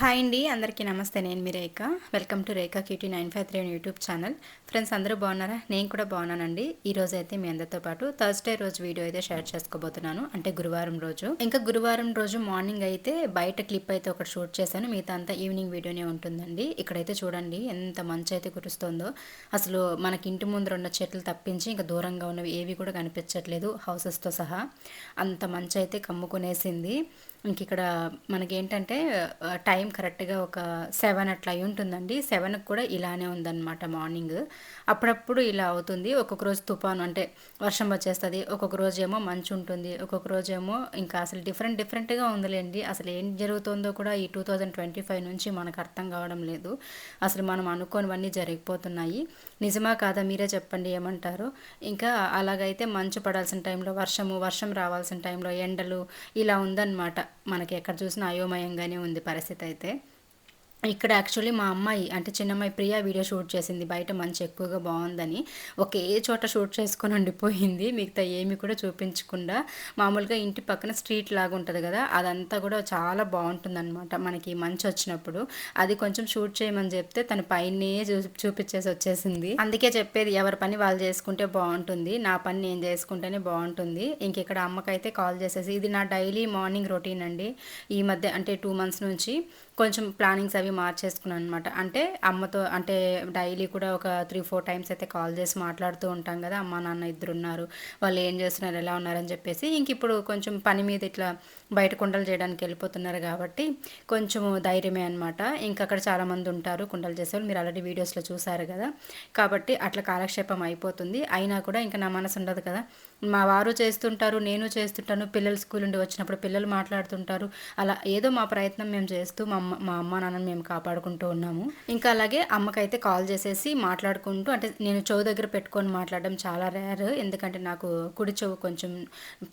Hi అండి అందరికీ నమస్తే. నేను మీ Rekha. Welcome to Rekha cutie nine five three YouTube channel. Friends అందరూ బాగున్నారా? నేను కూడా బాగున్నానండి. ఈ రోజు అయితే మీ అందరితో పాటు థర్స్డే రోజు వీడియో అయితే షేర్ చేసుకోబోతున్నాను. అంటే గురువారం రోజు. ఇంకా గురువారం రోజు మార్నింగ్ అయితే బయట క్లిప్ అయితే ఒకటి షూట్ చేశాను. మిగతా అంతా ఈవినింగ్ వీడియోనే ఉంటుందండి. ఇక్కడైతే చూడండి ఎంత మంచి అయితే కురుస్తుందో. అసలు మనకి ఇంటి ముందు ఉన్న చెట్లు తప్పించి ఇంకా దూరంగా ఉన్నవి ఏవి కూడా కనిపించట్లేదు హౌసెస్తో సహా. అంత మంచి అయితే కమ్ముకునేసింది. ఇంక ఇక్కడ మనకేంటంటే టైం కరెక్ట్గా ఒక సెవెన్ అట్లా అయి ఉంటుందండి. సెవెన్కి కూడా ఇలానే ఉందన్నమాట మార్నింగ్. అప్పుడప్పుడు ఇలా అవుతుంది. ఒక్కొక్క రోజు తుఫాను అంటే వర్షం వచ్చేస్తుంది. ఒక్కొక్క రోజు ఏమో మంచు ఉంటుంది. ఒక్కొక్క రోజు ఏమో ఇంకా అసలు డిఫరెంట్ డిఫరెంట్గా ఉందిలేండి. అసలు ఏం జరుగుతుందో కూడా ఈ టూ థౌజండ్ ట్వంటీ ఫైవ్ నుంచి మనకు అర్థం కావడం లేదు. అసలు మనం అనుకోనివన్నీ జరిగిపోతున్నాయి. నిజమా కాదా మీరే చెప్పండి ఏమంటారు? ఇంకా అలాగైతే మంచు పడాల్సిన టైంలో వర్షము వర్షం రావాల్సిన టైంలో ఎండలు ఇలా ఉందన్నమాట. మనకి ఎక్కడ చూసినా అయోమయంగానే ఉంది పరిస్థితి అయితే. ఇక్కడ యాక్చువల్లీ మా అమ్మాయి అంటే చిన్నమ్మాయి ప్రియా వీడియో షూట్ చేసింది. బయట మంచి ఎక్కువగా బాగుందని. ఒకే చోట షూట్ చేసుకొని ఉండిపోయింది మిగతా ఏమి కూడా చూపించకుండా. మామూలుగా ఇంటి పక్కన స్ట్రీట్ లాగా ఉంటుంది కదా అదంతా కూడా చాలా బాగుంటుందన్నమాట మనకి మంచి వచ్చినప్పుడు. అది కొంచెం షూట్ చేయమని చెప్తే తన పైనే చూ చూపించేసి వచ్చేసింది. అందుకే చెప్పేది ఎవరి పని వాళ్ళు చేసుకుంటే బాగుంటుంది నా పని నేను చేసుకుంటేనే బాగుంటుంది. ఇంకెక్కడ అమ్మకైతే కాల్ చేసేసి ఇది నా డైలీ మార్నింగ్ రొటీన్ అండి. ఈ మధ్య అంటే టూ మంత్స్ నుంచి కొంచెం ప్లానింగ్స్ అవి మార్చేసుకున్నాను అనమాట అంటే అమ్మతో అంటే డైలీ కూడా ఒక త్రీ ఫోర్ టైమ్స్ అయితే కాల్ చేసి మాట్లాడుతూ ఉంటాం కదా అమ్మ నాన్న ఇద్దరు ఉన్నారు వాళ్ళు ఏం చేస్తున్నారు ఎలా ఉన్నారని చెప్పేసి. ఇంక ఇప్పుడు కొంచెం పని మీద ఇట్లా బయట కుండలు చేయడానికి వెళ్ళిపోతున్నారు కాబట్టి కొంచెం ధైర్యమే అనమాట ఇంకా అక్కడ చాలామంది ఉంటారు కుండలు చేసేవాళ్ళు. మీరు ఆల్రెడీ వీడియోస్లో చూసారు కదా. కాబట్టి అట్లా కాలక్షేపం అయిపోతుంది. అయినా కూడా ఇంకా నా మనసు ఉండదు కదా. మా వారు చేస్తుంటారు నేను చేస్తుంటాను పిల్లలు స్కూల్ నుండి వచ్చినప్పుడు పిల్లలు మాట్లాడుతుంటారు. అలా ఏదో మా ప్రయత్నం మేము చేస్తూ మా అమ్మ మా అమ్మ నాన్నని మేము కాపాడుకుంటూ ఉన్నాము. ఇంకా అలాగే అమ్మకైతే కాల్ చేసేసి మాట్లాడుకుంటూ అంటే నేను చెవు దగ్గర పెట్టుకొని మాట్లాడడం చాలా రేర్ ఎందుకంటే నాకు కుడి చెవు కొంచెం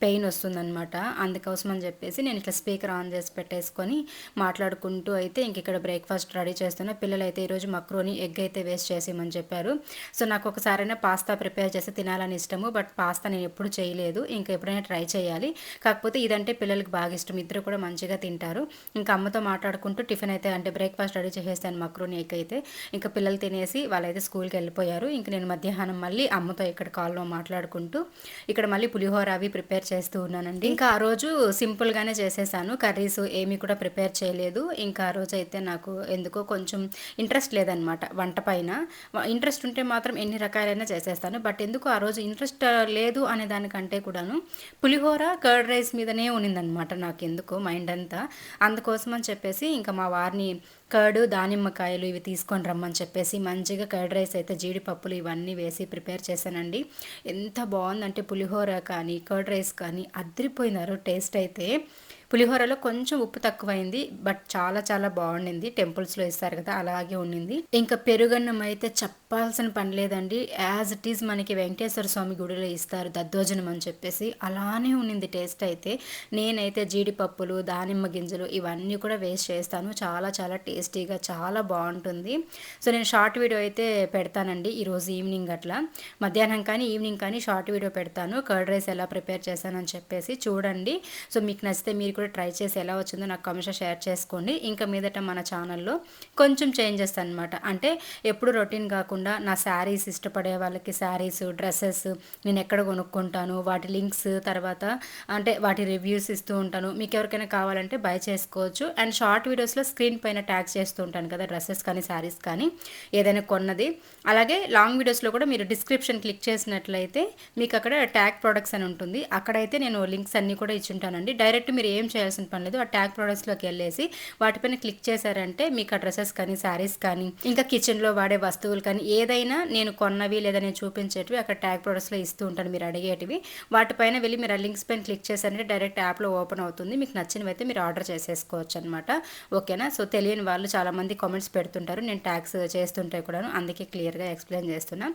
పెయిన్ వస్తుందన్నమాట. అందుకోసం అని చెప్పి చెప్పేసి నేను ఇట్లా స్పీకర్ ఆన్ చేసి పెట్టేసుకొని మాట్లాడుకుంటూ అయితే ఇంక ఇక్కడ బ్రేక్ఫాస్ట్ రెడీ చేస్తున్నా. పిల్లలు అయితే ఈరోజు మక్రోని ఎగ్ అయితే వేస్ట్ చేసేయమని చెప్పారు. సో నాకు ఒకసారైనా పాస్తా ప్రిపేర్ చేసి తినాలని ఇష్టము బట్ పాస్తా నేను ఎప్పుడు చేయలేదు. ఇంకా ఎప్పుడైనా ట్రై చేయాలి. కాకపోతే ఇదంటే పిల్లలకి బాగా ఇష్టం. ఇద్దరు కూడా మంచిగా తింటారు. ఇంకా అమ్మతో మాట్లాడుకుంటూ టిఫిన్ అయితే అంటే బ్రేక్ఫాస్ట్ రెడీ చేసేస్తాను మక్రోని ఎగ్ అయితే. ఇంకా పిల్లలు తినేసి వాళ్ళైతే స్కూల్కి వెళ్ళిపోయారు. ఇంక నేను మధ్యాహ్నం మళ్ళీ అమ్మతో ఇక్కడ కాల్లో మాట్లాడుకుంటూ ఇక్కడ మళ్ళీ పులిహోర అవి ప్రిపేర్ చేస్తూ ఉన్నానండి. ఇంకా ఆ రోజు సింపుల్గా సింపుల్గానే చేసేసాను. కర్రీస్ ఏమీ కూడా ప్రిపేర్ చేయలేదు. ఇంకా ఆ రోజు అయితే నాకు ఎందుకో కొంచెం ఇంట్రెస్ట్ లేదనమాట వంట పైన. ఇంట్రెస్ట్ ఉంటే మాత్రం ఎన్ని రకాలైనా చేసేస్తాను. బట్ ఎందుకు ఆ రోజు ఇంట్రెస్ట్ లేదు అనే దానికంటే కూడాను పులిహోర కర్డ్ రైస్ మీదనే ఉన్నిందనమాట నాకు ఎందుకు మైండ్ అంతా. అందుకోసం అని చెప్పేసి ఇంకా మా వారిని కర్డు దానిమ్మకాయలు ఇవి తీసుకొని రమ్మని చెప్పేసి మంచిగా కర్డ్ రైస్ అయితే జీడిపప్పులు ఇవన్నీ వేసి ప్రిపేర్ చేశానండి. ఎంత బాగుందంటే పులిహోర కానీ కర్డ్ రైస్ కానీ అదిరిపోయినారు టేస్ట్ అయితే. పులిహోరలో కొంచెం ఉప్పు తక్కువైంది బట్ చాలా చాలా బాగుండింది. టెంపుల్స్లో ఇస్తారు కదా అలాగే ఉండింది. ఇంకా పెరుగన్నం అయితే చెప్పాల్సిన పని లేదండి. యాజ్ ఇట్ ఈజ్ మనకి వెంకటేశ్వర స్వామి గుడిలో ఇస్తారు దద్దోజనం అని చెప్పేసి. అలానే ఉండింది టేస్ట్ అయితే. నేనైతే జీడిపప్పులు దానిమ్మ గింజలు ఇవన్నీ కూడా వేస్ట్ చేస్తాను. చాలా చాలా టేస్టీగా చాలా బాగుంటుంది. సో నేను షార్ట్ వీడియో అయితే పెడతానండి ఈరోజు ఈవినింగ్ అట్లా. మధ్యాహ్నం కానీ ఈవినింగ్ కానీ షార్ట్ వీడియో పెడతాను. కర్డ్ రైస్ ఎలా ప్రిపేర్ చేశానని చెప్పేసి చూడండి. సో మీకు నచ్చితే మీరు కూడా ట్రై చేసి ఎలా వచ్చిందో నాకు కమిషన్ షేర్ చేసుకోండి. ఇంకా మీదట మన ఛానల్లో కొంచెం చేంజెస్ అనమాట అంటే ఎప్పుడు రొటీన్ కాకుండా నా శారీస్ ఇష్టపడే వాళ్ళకి శారీస్ డ్రెస్సెస్ నేను ఎక్కడ కొనుక్కుంటాను వాటి లింక్స్ తర్వాత అంటే వాటి రివ్యూస్ ఇస్తూ ఉంటాను. మీకు ఎవరికైనా కావాలంటే బై చేసుకోవచ్చు. అండ్ షార్ట్ వీడియోస్లో స్క్రీన్ పైన ట్యాగ్ చేస్తూ ఉంటాను కదా డ్రెస్సెస్ కానీ శారీస్ కానీ ఏదైనా కొన్నది. అలాగే లాంగ్ వీడియోస్లో కూడా మీరు డిస్క్రిప్షన్ క్లిక్ చేసినట్లయితే మీకు అక్కడ ట్యాగ్ ప్రొడక్ట్స్ అని ఉంటుంది. అక్కడైతే నేను లింక్స్ అన్నీ కూడా ఇచ్చి ఉంటానండి. డైరెక్ట్ మీరు ఏం చేయాల్సిన పని లేదు. ఆ ట్యాగ్ ప్రొడక్ట్స్లోకి వెళ్ళేసి వాటిపైన క్లిక్ చేశారంటే మీకు ఆ డ్రెస్సెస్ కానీ శారీస్ కానీ ఇంకా కిచెన్లో వాడే వస్తువులు కానీ ఏదైనా నేను కొన్నవి లేదా నేను చూపించేటివి అక్కడ ట్యాగ్ ప్రొడక్ట్స్లో ఇస్తూ ఉంటాను మీరు అడిగేటివి. వాటిపైన వెళ్ళి మీరు ఆ లింక్స్ పైన క్లిక్ చేశారంటే డైరెక్ట్ యాప్లో ఓపెన్ అవుతుంది. మీకు నచ్చినవి అయితే మీరు ఆర్డర్ చేసేసుకోవచ్చు అనమాట ఓకేనా? సో తెలియని వాళ్ళు చాలామంది కామెంట్స్ పెడుతుంటారు. నేను ట్యాగ్స్ చేస్తుంటే కూడాను అందుకే క్లియర్గా ఎక్స్ప్లెయిన్ చేస్తున్నా.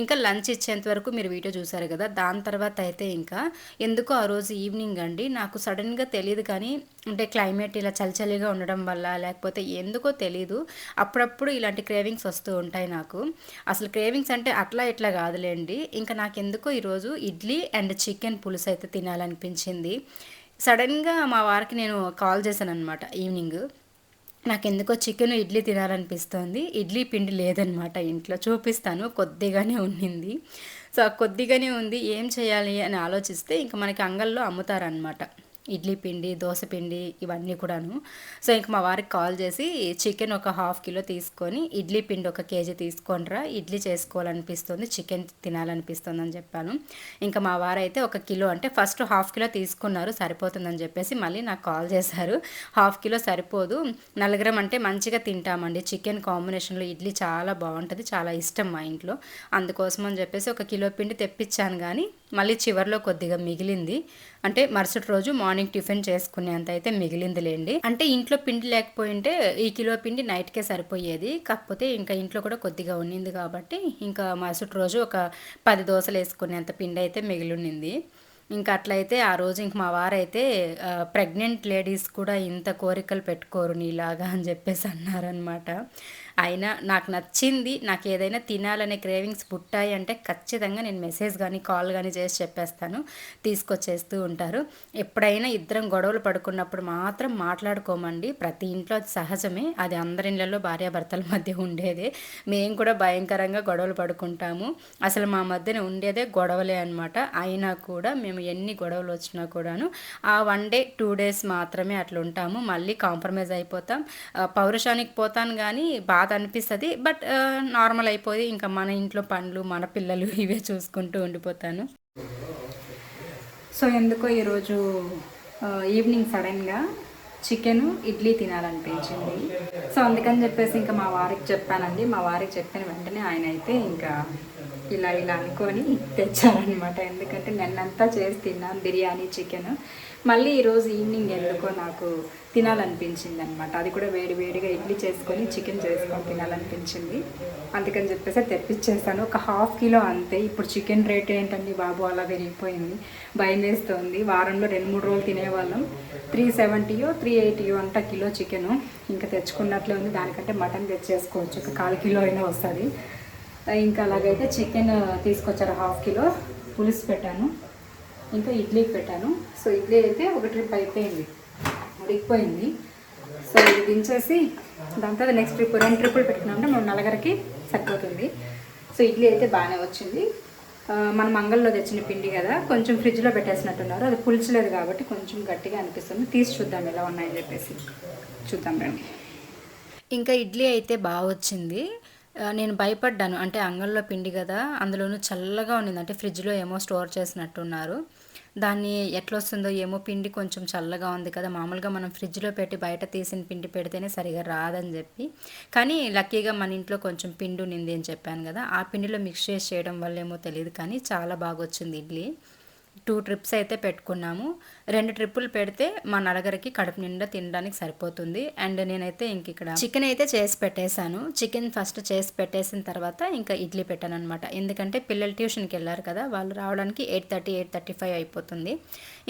ఇంకా లంచ్ ఇచ్చేంత వరకు మీరు వీడియో చూసారు కదా దాని తర్వాత అయితే ఇంకా ఎందుకో ఆ రోజు ఈవినింగ్ అండి. నాకు సడన్గా తెలియదు కానీ అంటే క్లైమేట్ ఇలా చలిచలిగా ఉండడం వల్ల లేకపోతే ఎందుకో తెలీదు. అప్పుడప్పుడు ఇలాంటి క్రేవింగ్స్ వస్తూ ఉంటాయి నాకు. అసలు క్రేవింగ్స్ అంటే అట్లా ఇట్లా కాదులేండి. ఇంకా నాకు ఎందుకో ఈరోజు ఇడ్లీ అండ్ చికెన్ పులుసు అయితే తినాలనిపించింది. సడన్గా మా వారికి నేను కాల్ చేశాను అనమాట ఈవినింగ్. నాకు ఎందుకో చికెన్ ఇడ్లీ తినాలనిపిస్తుంది. ఇడ్లీ పిండి లేదనమాట ఇంట్లో. చూపిస్తాను. కొద్దిగానే ఉండింది సో కొద్దిగానే ఉంది. ఏం చేయాలి అని ఆలోచిస్తే ఇంకా మనకి అంగల్లో అమ్ముతారనమాట ఇడ్లీ పిండి దోశ పిండి ఇవన్నీ కూడాను. సో ఇంక మా వారికి కాల్ చేసి చికెన్ ఒక హాఫ్ కిలో తీసుకొని ఇడ్లీ పిండి ఒక కేజీ తీసుకొనిరా ఇడ్లీ చేసుకోవాలనిపిస్తుంది చికెన్ తినాలనిపిస్తుంది అని చెప్పాను. ఇంకా మా వారైతే ఒక కిలో అంటే ఫస్ట్ హాఫ్ కిలో తీసుకున్నారు సరిపోతుందని చెప్పేసి మళ్ళీ నాకు కాల్ చేశారు. హాఫ్ కిలో సరిపోదు. నలుగురం అంటే మంచిగా తింటామండి. చికెన్ కాంబినేషన్లో ఇడ్లీ చాలా బాగుంటుంది చాలా ఇష్టం మా ఇంట్లో. అందుకోసం అని చెప్పేసి ఒక కిలో పిండి తెప్పించాను కానీ మళ్ళీ చివరిలో కొద్దిగా మిగిలింది. అంటే మరుసటి రోజు మార్నింగ్ టిఫిన్ చేసుకునేంత అయితే మిగిలిందిలేండి. అంటే ఇంట్లో పిండి లేకపోయింటే ఈ కిలో పిండి నైట్కే సరిపోయేది. కాకపోతే ఇంకా ఇంట్లో కూడా కొద్దిగా ఉన్నింది కాబట్టి ఇంకా మరుసటి రోజు ఒక పది దోశలు వేసుకునేంత పిండి అయితే మిగిలింది ఇంకా అట్లయితే ఆ రోజు ఇంక మా వారైతే ప్రెగ్నెంట్ లేడీస్ కూడా ఇంత కోరికలు పెట్టుకోరు నీలాగా అని చెప్పేసి అన్నారనమాట అయినా నాకు నచ్చింది నాకు ఏదైనా తినాలనే క్రేవింగ్స్ పుట్టాయి అంటే ఖచ్చితంగా నేను మెసేజ్ కానీ కాల్ కానీ చేసి చెప్పేస్తాను. తీసుకొచ్చేస్తూ ఉంటారు. ఎప్పుడైనా ఇద్దరం గొడవలు పడుకున్నప్పుడు మాత్రం మాట్లాడుకోమండి. ప్రతి ఇంట్లో అది సహజమే. అది అందరి ఇళ్ళల్లో భార్యాభర్తల మధ్య ఉండేదే. మేము కూడా భయంకరంగా గొడవలు పడుకుంటాము. అసలు మా మధ్యన ఉండేదే గొడవలే అనమాట అయినా కూడా మేము ఎన్ని గొడవలు వచ్చినా కూడాను ఆ వన్ డే టూ డేస్ మాత్రమే అట్లా ఉంటాము. మళ్ళీ కాంప్రమైజ్ అయిపోతాం. పౌరుషానికి పోతాను కానీ బాధ అనిపిస్తుంది. బట్ నార్మల్ అయిపోయి ఇంకా మన ఇంట్లో పండ్లు మన పిల్లలు ఇవే చూసుకుంటూ ఉండిపోతాను. సో ఎందుకో ఈరోజు ఈవినింగ్ సడన్గా చికెను ఇడ్లీ తినాలనిపించింది. సో అందుకని చెప్పేసి ఇంకా మా వారికి చెప్పానండి. మా వారికి చెప్పిన వెంటనే ఆయన అయితే ఇంకా ఇలా ఇలా అనుకొని తెచ్చారనమాట ఎందుకంటే నిన్నంతా చేసి తిన్నాను బిర్యానీ చికెన్. మళ్ళీ ఈరోజు ఈవినింగ్ ఎందుకో నాకు తినాలనిపించింది అనమాట అది కూడా వేడి వేడిగా ఇడ్లీ చేసుకొని చికెన్ చేసుకొని తినాలనిపించింది. అందుకని చెప్పేసి తెప్పించేసాను. ఒక హాఫ్ కిలో అంతే. ఇప్పుడు చికెన్ రేట్ ఏంటండి బాబు? అలా పెరిగిపోయింది. భయం వేస్తుంది. వారంలో రెండు మూడు రోజులు తినేవాళ్ళం. త్రీ సెవెంటీయో త్రీ ఎయిటీయో అంట కిలో చికెను. ఇంకా తెచ్చుకున్నట్లే ఉంది. దానికంటే మటన్ తెచ్చేసుకోవచ్చు. ఒక కాలు కిలో అయినా వస్తుంది. ఇంకా అలాగైతే చికెన్ తీసుకొచ్చారు హాఫ్ కిలో. పులుసు పెట్టాను. ఇంకా ఇడ్లీకి పెట్టాను. సో ఇడ్లీ అయితే ఒక ట్రిప్ అయిపోయింది. ఉడికిపోయింది సో ఇది దించేసి దాని తర్వాత నెక్స్ట్ ట్రిప్ రెండు ట్రిప్పులు పెట్టుకున్నామంటే మనం నలగరికి సరిపోతుంది. సో ఇడ్లీ అయితే బాగానే వచ్చింది. మన మంగళలో తెచ్చిన పిండి కదా కొంచెం ఫ్రిడ్జ్లో పెట్టేసినట్టున్నారు. అది పులిచలేదు కాబట్టి కొంచెం గట్టిగా అనిపిస్తుంది. తీసి చూద్దాం ఎలా ఉన్నాయని చెప్పేసి. చూద్దాం రండి. ఇంకా ఇడ్లీ అయితే బాగా వచ్చింది. నేను భయపడ్డాను. అంటే అంగంలో పిండి కదా అందులోనూ చల్లగా ఉన్నింది అంటే ఫ్రిడ్జ్లో ఏమో స్టోర్ చేసినట్టున్నారు. దాన్ని ఎట్లా వస్తుందో ఏమో పిండి కొంచెం చల్లగా ఉంది కదా మామూలుగా మనం ఫ్రిడ్జ్లో పెట్టి బయట తీసిన పిండి పెడితేనే సరిగా రాదని చెప్పి. కానీ లక్కీగా మన ఇంట్లో కొంచెం పిండి ఉన్నింది అని చెప్పాను కదా ఆ పిండిలో మిక్స్ చేసి చేయడం వల్ల ఏమో తెలియదు కానీ చాలా బాగా వచ్చింది ఇడ్లీ. టూ ట్రిప్స్ అయితే పెట్టుకున్నాము. రెండు ట్రిప్పులు పెడితే మా నడగరికి కడుపు నిండా తినడానికి సరిపోతుంది. అండ్ నేనైతే ఇంక ఇక్కడ చికెన్ అయితే చేసి పెట్టేశాను. చికెన్ ఫస్ట్ చేసి పెట్టేసిన తర్వాత ఇంకా ఇడ్లీ పెట్టాను అనమాట ఎందుకంటే పిల్లలు ట్యూషన్కి వెళ్ళారు కదా వాళ్ళు రావడానికి eight thirty eight thirty five అయిపోతుంది.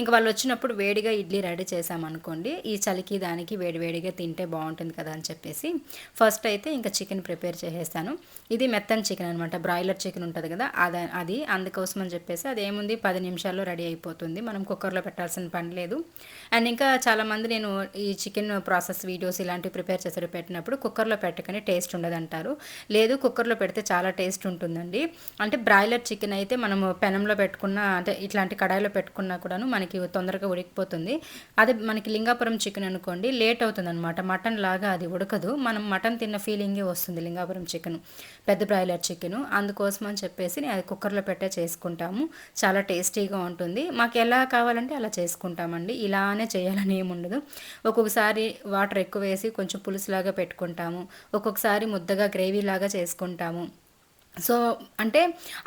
ఇంకా వాళ్ళు వచ్చినప్పుడు వేడిగా ఇడ్లీ రెడీ చేసామనుకోండి ఈ చలికి దానికి వేడి వేడిగా తింటే బాగుంటుంది కదా అని చెప్పేసి ఫస్ట్ అయితే ఇంకా చికెన్ ప్రిపేర్ చేసేస్తాను ఇది మెత్తన్ చికెన్ అనమాట బ్రాయిలర్ చికెన్ ఉంటుంది కదా అది అది అందుకోసం అని చెప్పేసి అది ఏముంది పది నిమిషాల్లో రెడీ అయిపోతుంది. మనం కుక్కర్లో పెట్టాల్సిన పని లేదు అండ్ ఇంకా చాలామంది నేను ఈ చికెన్ ప్రాసెస్ వీడియోస్ ఇలాంటివి ప్రిపేర్ చేసి పెట్టినప్పుడు కుక్కర్లో పెట్టకనే టేస్ట్ ఉండదంటారు. లేదు కుక్కర్లో పెడితే చాలా టేస్ట్ ఉంటుందండి. అంటే బ్రాయిలర్ చికెన్ అయితే మనము పెనంలో పెట్టుకున్న అంటే ఇట్లాంటి కడాయిలో పెట్టుకున్నా కూడాను మనకి తొందరగా ఉడికిపోతుంది. అదే మనకి లింగాపురం చికెన్ అనుకోండి లేట్ అవుతుంది అనమాట మటన్ లాగా అది ఉడకదు. మనం మటన్ తిన్న ఫీలింగే వస్తుంది లింగాపురం చికెన్ పెద్ద బ్రాయిలర్ చికెన్. అందుకోసం అని చెప్పేసి అది కుక్కర్లో పెట్టే చేసుకుంటాము. చాలా టేస్టీగా ఉంటుంది. మాకు ఎలా కావాలంటే అలా చేసుకుంటామండి. ఇలానే చేయాలని ఏముండదు ఒక్కొక్కసారి వాటర్ ఎక్కువ వేసి కొంచెం పులుసులాగా పెట్టుకుంటాము. ఒక్కొక్కసారి ముద్దగా గ్రేవీ లాగా చేసుకుంటాము. సో అంటే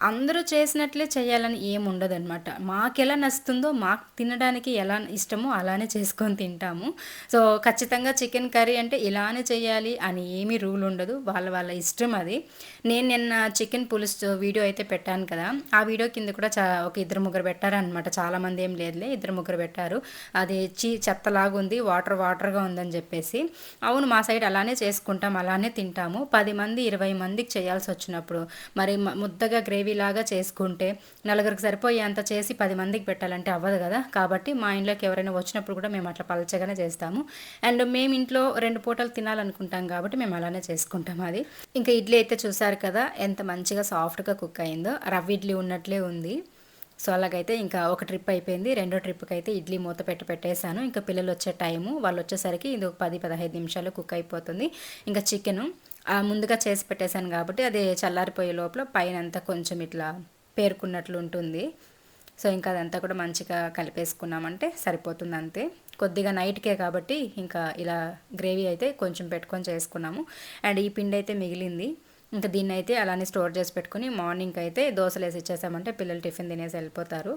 అందరూ చేసినట్లే చేయాలని ఏం అనమాట మాకు ఎలా నచ్చుతుందో మాకు తినడానికి ఎలా ఇష్టమో అలానే చేసుకొని తింటాము. సో ఖచ్చితంగా చికెన్ కర్రీ అంటే ఇలానే చేయాలి అని ఏమీ రూల్ ఉండదు. వాళ్ళ వాళ్ళ ఇష్టం అది. నేను నిన్న చికెన్ పులుసు వీడియో అయితే పెట్టాను కదా. ఆ వీడియో కింద కూడా చా ఒక ఇద్దరు ముగ్గురు పెట్టారనమాట చాలామంది ఏం లేదులే ఇద్దరు ముగ్గురు పెట్టారు. అది చీ చెత్తలాగా ఉంది వాటర్ వాటర్గా ఉందని చెప్పేసి. అవును మా సైడ్ అలానే చేసుకుంటాం అలానే తింటాము. పది మంది ఇరవై మందికి చేయాల్సి వచ్చినప్పుడు మరి ముద్దగా గ్రేవీ లాగా చేసుకుంటే నలుగురికి సరిపోయేంత చేసి పది మందికి పెట్టాలంటే అవ్వదు కదా. కాబట్టి మా ఇంట్లోకి ఎవరైనా వచ్చినప్పుడు కూడా మేము అట్లా పలచగానే చేస్తాము. అండ్ మేము ఇంట్లో రెండు పూటలు తినాలనుకుంటాం కాబట్టి మేము అలానే చేసుకుంటాం అది. ఇంకా ఇడ్లీ అయితే చూసారు కదా ఎంత మంచిగా సాఫ్ట్గా కుక్ అయిందో. రవ్వ ఇడ్లీ ఉన్నట్లే ఉంది. సో అలాగైతే ఇంకా ఒక ట్రిప్ అయిపోయింది. రెండో ట్రిప్కి అయితే ఇడ్లీ మూత పెట్టి పెట్టేశాను. ఇంకా పిల్లలు వచ్చే టైము వాళ్ళు వచ్చేసరికి ఇది ఒక పది పదహైదు నిమిషాలు కుక్ అయిపోతుంది. ఇంకా చికెను ముందుగా చేసి పెట్టేశాను కాబట్టి అది చల్లారిపోయే లోపల పైన అంతా కొంచెం ఇట్లా పేరుకున్నట్లు ఉంటుంది. సో ఇంకా అదంతా కూడా మంచిగా కలిపేసుకున్నామంటే సరిపోతుంది అంతే కొద్దిగా నైట్కే కాబట్టి ఇంకా ఇలా గ్రేవీ అయితే కొంచెం పెట్టుకొని చేసుకున్నాము. అండ్ ఈ పిండి అయితే మిగిలింది. ఇంకా దీన్ని అయితే అలానే స్టోర్ చేసి పెట్టుకుని మార్నింగ్ అయితే దోశలు వేసి ఇచ్చేసామంటే పిల్లలు టిఫిన్ తినేసి వెళ్ళిపోతారు.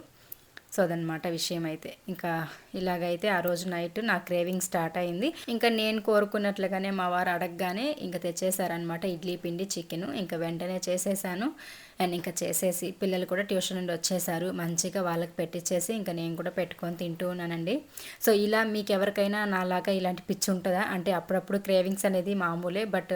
సో అదనమాట విషయం అయితే ఇంకా ఇలాగైతే ఆ రోజు నైట్ నా క్రేవింగ్ స్టార్ట్ అయింది. ఇంకా నేను కోరుకున్నట్లుగానే మా వారు అడగగానే ఇంకా తెచ్చేసారనమాట ఇడ్లీ పిండి చికెన్. ఇంకా వెంటనే చేసేసాను. అండ్ ఇంకా చేసేసి పిల్లలు కూడా ట్యూషన్ నుండి వచ్చేసారు. మంచిగా వాళ్ళకి పెట్టించేసి ఇంకా నేను కూడా పెట్టుకొని తింటూ ఉన్నానండి. సో ఇలా మీకు ఎవరికైనా నాలాగా ఇలాంటి పిచ్చి ఉంటుందా? అంటే అప్పుడప్పుడు క్రేవింగ్స్ అనేది మామూలే బట్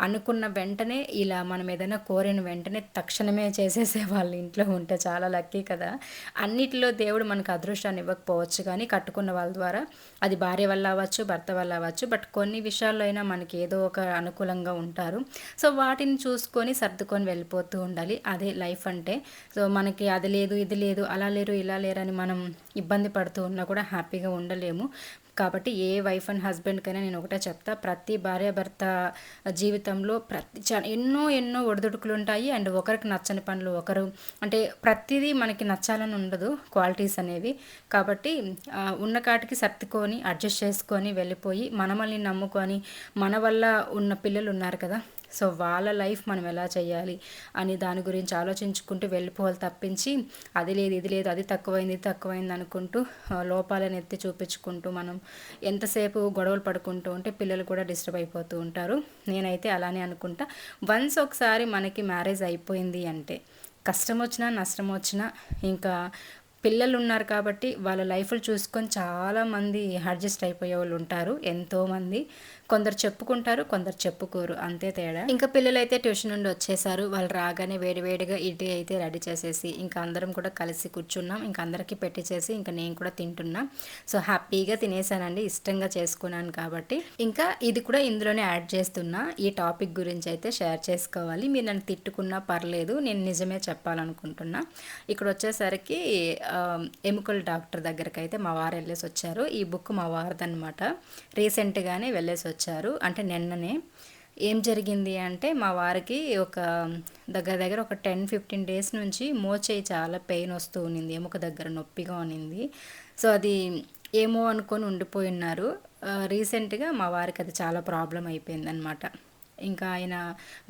అనుకున్న వెంటనే ఇలా మనం ఏదైనా కోరిన వెంటనే తక్షణమే చేసేసే వాళ్ళ ఇంట్లో ఉంటే చాలా లక్కీ కదా. అన్నిటిలో దేవుడు మనకు అదృష్టాన్ని ఇవ్వకపోవచ్చు కానీ కట్టుకున్న వాళ్ళ ద్వారా అది భార్య వల్ల అవ్వచ్చు భర్త వల్ల అవ్వచ్చు బట్ కొన్ని విషయాల్లో అయినా మనకి ఏదో ఒక అనుకూలంగా ఉంటారు. సో వాటిని చూసుకొని సర్దుకొని వెళ్ళిపోతూ ఉండాలి. అదే లైఫ్ అంటే. సో మనకి అది లేదు ఇది లేదు అలా లేరు ఇలా లేరు అని మనం ఇబ్బంది పడుతూ ఉన్నా కూడా హ్యాపీగా ఉండలేము. కాబట్టి ఏ వైఫ్ అండ్ హస్బెండ్కైనా నేను ఒకటే చెప్తా ప్రతి భార్యాభర్త జీవితంలో ప్రతి ఎన్నో ఎన్నో ఒడిదుడుకులు ఉంటాయి. అండ్ ఒకరికి నచ్చని పనులు ఒకరు అంటే ప్రతిదీ మనకి నచ్చాలని ఉండదు క్వాలిటీస్ అనేవి. కాబట్టి ఉన్న కాటికి సర్దుకొని అడ్జస్ట్ చేసుకొని వెళ్ళిపోయి మనమల్ని నమ్ముకొని మన వల్ల ఉన్న పిల్లలు ఉన్నారు కదా. సో వాళ్ళ లైఫ్ మనం ఎలా చేయాలి అని దాని గురించి ఆలోచించుకుంటూ వెళ్ళిపోవాలి తప్పించి అది లేదు ఇది లేదు అది తక్కువైంది ఇది తక్కువైంది అనుకుంటూ లోపాలను ఎత్తి చూపించుకుంటూ మనం ఎంతసేపు గొడవలు పడుకుంటూ ఉంటే పిల్లలు కూడా డిస్టర్బ్ అయిపోతూ ఉంటారు. నేనైతే అలానే అనుకుంటా. వన్స్ ఒకసారి మనకి మ్యారేజ్ అయిపోయింది అంటే కష్టం వచ్చినా నష్టం వచ్చినా ఇంకా పిల్లలు ఉన్నారు కాబట్టి వాళ్ళ లైఫ్లు చూసుకొని చాలామంది అడ్జస్ట్ అయిపోయే వాళ్ళు ఉంటారు. ఎంతోమంది కొందరు చెప్పుకుంటారు కొందరు చెప్పుకోరు. అంతే తేడా. ఇంకా పిల్లలు అయితే ట్యూషన్ నుండి వచ్చేసారు. వాళ్ళు రాగానే వేడివేడిగా ఇడ్లీ అయితే రెడీ చేసేసి ఇంకా అందరం కూడా కలిసి కూర్చున్నాం. ఇంకా అందరికీ పెట్టి చేసి ఇంకా నేను కూడా తింటున్నా. సో హ్యాపీగా తినేసానండి. ఇష్టంగా చేసుకున్నాను కాబట్టి. ఇంకా ఇది కూడా ఇందులోనే యాడ్ చేస్తున్నా. ఈ టాపిక్ గురించి అయితే షేర్ చేసుకోవాలి. మీరు నన్ను తిట్టుకున్నా పర్లేదు. నేను నిజమే చెప్పాలనుకుంటున్నా. ఇక్కడ వచ్చేసరికి ఎముకల డాక్టర్ దగ్గరకు అయితే మా వారు వెళ్ళేసి వచ్చారు. ఈ బుక్ మా వారిదనమాట రీసెంట్గానే వెళ్ళేసి వచ్చారు వచ్చారు. అంటే నిన్ననే. ఏం జరిగింది అంటే మా వారికి ఒక దగ్గర దగ్గర ఒక టెన్ ఫిఫ్టీన్ డేస్ నుంచి మోచేయి చాలా పెయిన్ వస్తూ ఉన్నింది. ఎముక దగ్గర నొప్పిగా ఉన్నింది. సో అది ఏమో అనుకొని ఉండిపోయి ఉన్నారు. రీసెంట్గా మా వారికి అది చాలా ప్రాబ్లం అయిపోయింది అనమాట ఇంకా ఆయన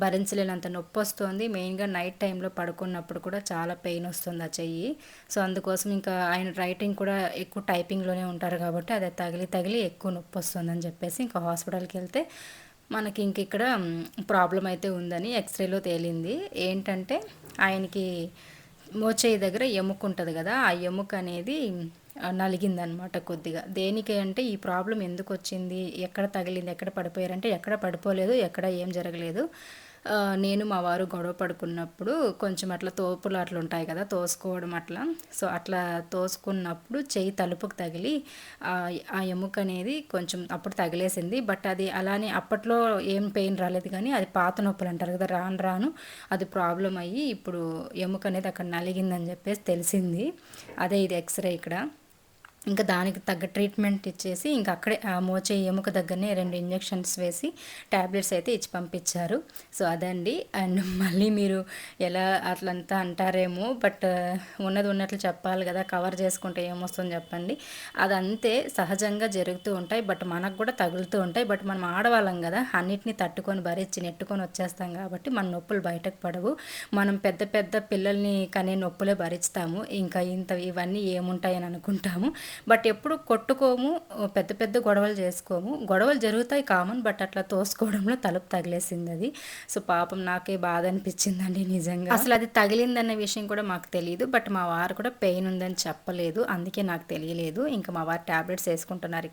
భరించలేనంత నొప్పి వస్తుంది మెయిన్గా నైట్ టైంలో పడుకున్నప్పుడు కూడా చాలా పెయిన్ వస్తుంది ఆ చెయ్యి. సో అందుకోసం ఇంకా ఆయన రైటింగ్ కూడా ఎక్కువ టైపింగ్లోనే ఉంటారు కాబట్టి అది తగిలి తగిలి ఎక్కువ నొప్పి వస్తుందని చెప్పేసి ఇంకా హాస్పిటల్కి వెళ్తే మనకి ఇంక ఇక్కడ ప్రాబ్లం అయితే ఉందని ఎక్స్రేలో తేలింది. ఏంటంటే ఆయనకి మోచేయి దగ్గర ఎముక ఉంటుంది కదా ఆ ఎముక అనేది నలిగిందనమాట కొద్దిగా. దేనికి అంటే ఈ ప్రాబ్లం ఎందుకు వచ్చింది ఎక్కడ తగిలింది ఎక్కడ పడిపోయారంటే ఎక్కడ పడిపోలేదు ఎక్కడ ఏం జరగలేదు. నేను మా వారు గొడవ పడుకున్నప్పుడు కొంచెం అట్లా తోపులు అట్లా ఉంటాయి కదా తోసుకోవడం అట్లా. సో అట్లా తోసుకున్నప్పుడు చెయ్యి తలుపుకు తగిలి ఆ ఎముక అనేది కొంచెం అప్పుడు తగిలేసింది. బట్ అది అలానే అప్పట్లో ఏం పెయిన్ రాలేదు కానీ అది పాత నొప్పులు అంటారు కదా రాను రాను అది ప్రాబ్లం అయ్యి ఇప్పుడు ఎముక అనేది అక్కడ నలిగిందని చెప్పేసి తెలిసింది. అదే ఇది ఎక్స్రే ఇక్కడ. ఇంకా దానికి తగ్గ ట్రీట్మెంట్ ఇచ్చేసి ఇంకా అక్కడే ఆ మోచే ఎముక దగ్గరనే రెండు ఇంజెక్షన్స్ వేసి ట్యాబ్లెట్స్ అయితే ఇచ్చి పంపించారు. సో అదండి. అండ్ మళ్ళీ మీరు ఎలా అట్లంతా అంటారేమో బట్ ఉన్నది ఉన్నట్లు చెప్పాలి కదా కవర్ చేసుకుంటే ఏమొస్తుందో చెప్పండి. అదంతే సహజంగా జరుగుతూ ఉంటాయి బట్ మనకు కూడా తగులుతూ ఉంటాయి. బట్ మనం ఆడవాళ్ళం కదా అన్నిటిని తట్టుకొని భరించి నెట్టుకొని వచ్చేస్తాం కాబట్టి మన నొప్పులు బయటకు పడవు. మనం పెద్ద పెద్ద పిల్లల్ని కనే నొప్పులే భరిస్తాము. ఇంకా ఇంత ఇవన్నీ ఏముంటాయని అనుకుంటాము. బట్ ఎప్పుడు కొట్టుకోము పెద్ద పెద్ద గొడవలు చేసుకోము. గొడవలు జరుగుతాయి కామన్ బట్ అట్లా తోసుకోవడంలో తలుపు తగిలేసింది అది సో పాపం నాకే బాధ అనిపించిందండి నిజంగా. అసలు అది తగిలిందన్న విషయం కూడా మాకు తెలియదు బట్ మా వారు కూడా పెయిన్ ఉందని చెప్పలేదు. అందుకే నాకు తెలియలేదు. ఇంకా మా వారు ట్యాబ్లెట్స్ వేసుకుంటున్నారు.